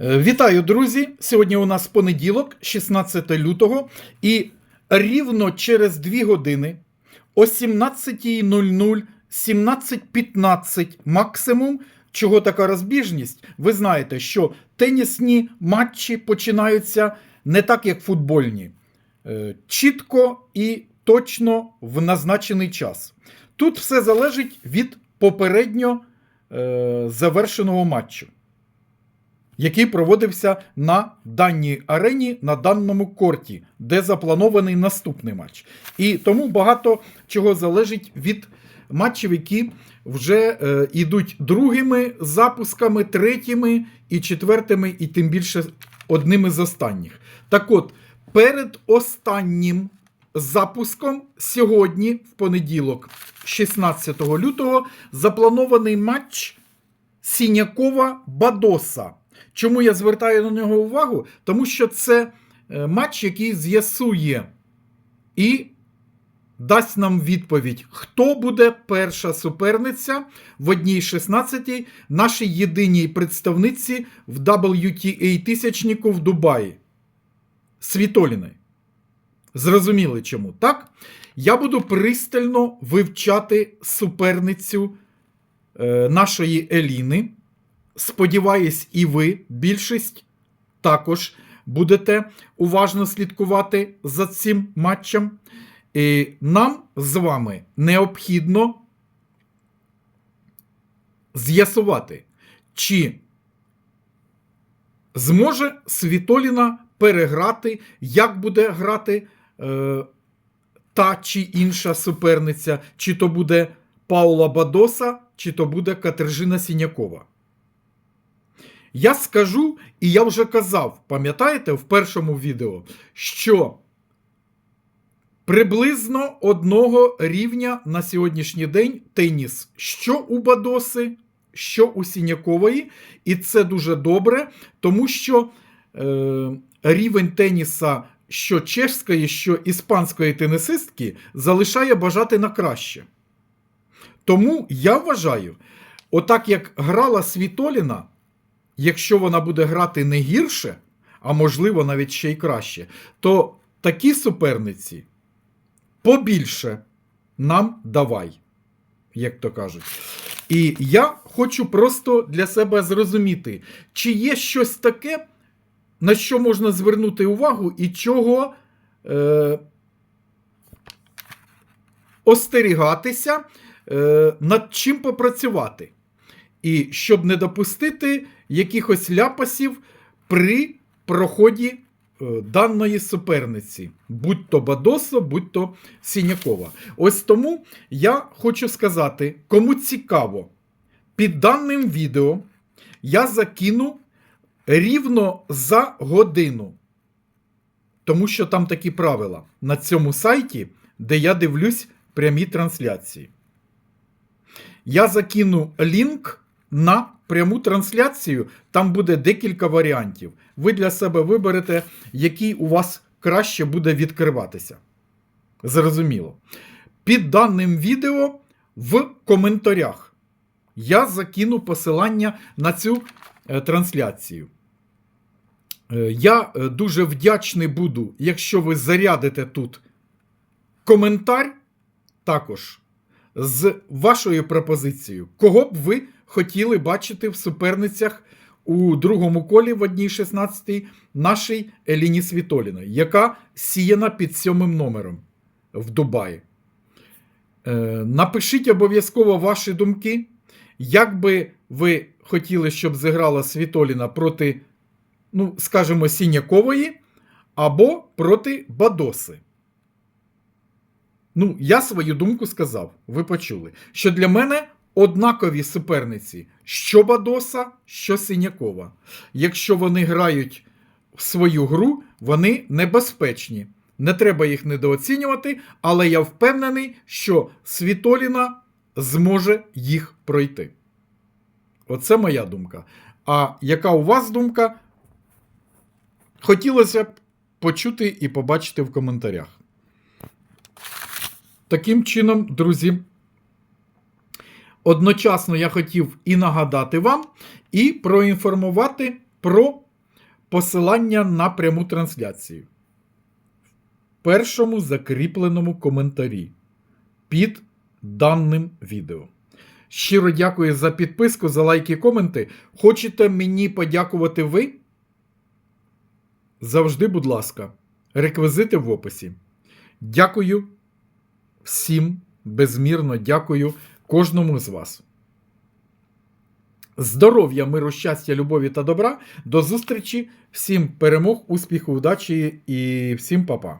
Е, Вітаю, друзі! Сьогодні у нас понеділок, 16 лютого, і рівно через 2 години о 17.00, 17.15 максимум. Чого така розбіжність? Ви знаєте, що тенісні матчі починаються не так, як футбольні. Е, Чітко і точно в назначений час. Тут все залежить від попередньо е, завершеного матчу який проводився на даній арені, на даному корті, де запланований наступний матч. І тому багато чого залежить від матчів, які вже е, йдуть другими запусками, третіми і четвертими, і тим більше одними з останніх. Так от, перед останнім запуском сьогодні, в понеділок, 16 лютого, запланований матч Сінякова Бадоса. Чому я звертаю на нього увагу? Тому що це е, матч, який з'ясує і дасть нам відповідь, хто буде перша суперниця в одній 16 нашій єдиній представниці в WTA тисячнику в Дубаї. Світоліної. Зрозуміли чому, так? Я буду пристально вивчати суперницю е, нашої Еліни. Сподіваюсь, і ви, більшість, також будете уважно слідкувати за цим матчем. І нам з вами необхідно з'ясувати, чи зможе Світоліна переграти, як буде грати е, та чи інша суперниця, чи то буде Паула Бадоса, чи то буде Катержина Сінякова. Я скажу, і я вже казав, пам'ятаєте, в першому відео, що приблизно одного рівня на сьогоднішній день теніс, що у Бадоси, що у Сінякової, і це дуже добре, тому що е, рівень теніса що чешської, що іспанської тенісистки залишає бажати на краще. Тому я вважаю, отак як грала Світоліна, якщо вона буде грати не гірше, а можливо навіть ще й краще, то такі суперниці побільше нам давай, як то кажуть. І я хочу просто для себе зрозуміти, чи є щось таке, на що можна звернути увагу і чого е, остерігатися, е, над чим попрацювати. І щоб не допустити якихось ляпасів при проході е, даної суперниці, будь то Бадосо, будь то Сінякова. Ось тому я хочу сказати, кому цікаво, під даним відео я закину рівно за годину. Тому що там такі правила на цьому сайті, де я дивлюсь прямі трансляції. Я закину лінк на пряму трансляцію. Там буде декілька варіантів. Ви для себе виберете, який у вас краще буде відкриватися. Зрозуміло. Під даним відео в коментарях я закину посилання на цю е, трансляцію. Е, Я е, дуже вдячний буду, якщо ви зарядите тут коментар також з вашою пропозицією, кого б ви хотіли бачити в суперницях у другому колі в одній 16 нашій Еліні Світоліної, яка сіяна під сьомим номером в Дубаї. Е, Напишіть обов'язково ваші думки. Як би ви хотіли, щоб зіграла Світоліна проти, ну, скажімо, Сінякової або проти Бадоси. Ну, я свою думку сказав, ви почули, що для мене однакові суперниці, що Бадоса, що Синякова. Якщо вони грають в свою гру, вони небезпечні. Не треба їх недооцінювати, але я впевнений, що Світоліна зможе їх пройти. Оце моя думка. А яка у вас думка? Хотілося б почути і побачити в коментарях. Таким чином, друзі, одночасно я хотів і нагадати вам, і проінформувати про посилання на пряму трансляцію. В першому закріпленому коментарі під даним відео. Щиро дякую за підписку, за лайки, коменти. Хочете мені подякувати ви? Завжди, будь ласка, реквізити в описі. Дякую всім, безмірно дякую кожному з вас. Здоров'я, миру, щастя, любові та добра. До зустрічі. Всім перемог, успіху, удачі і всім па-па.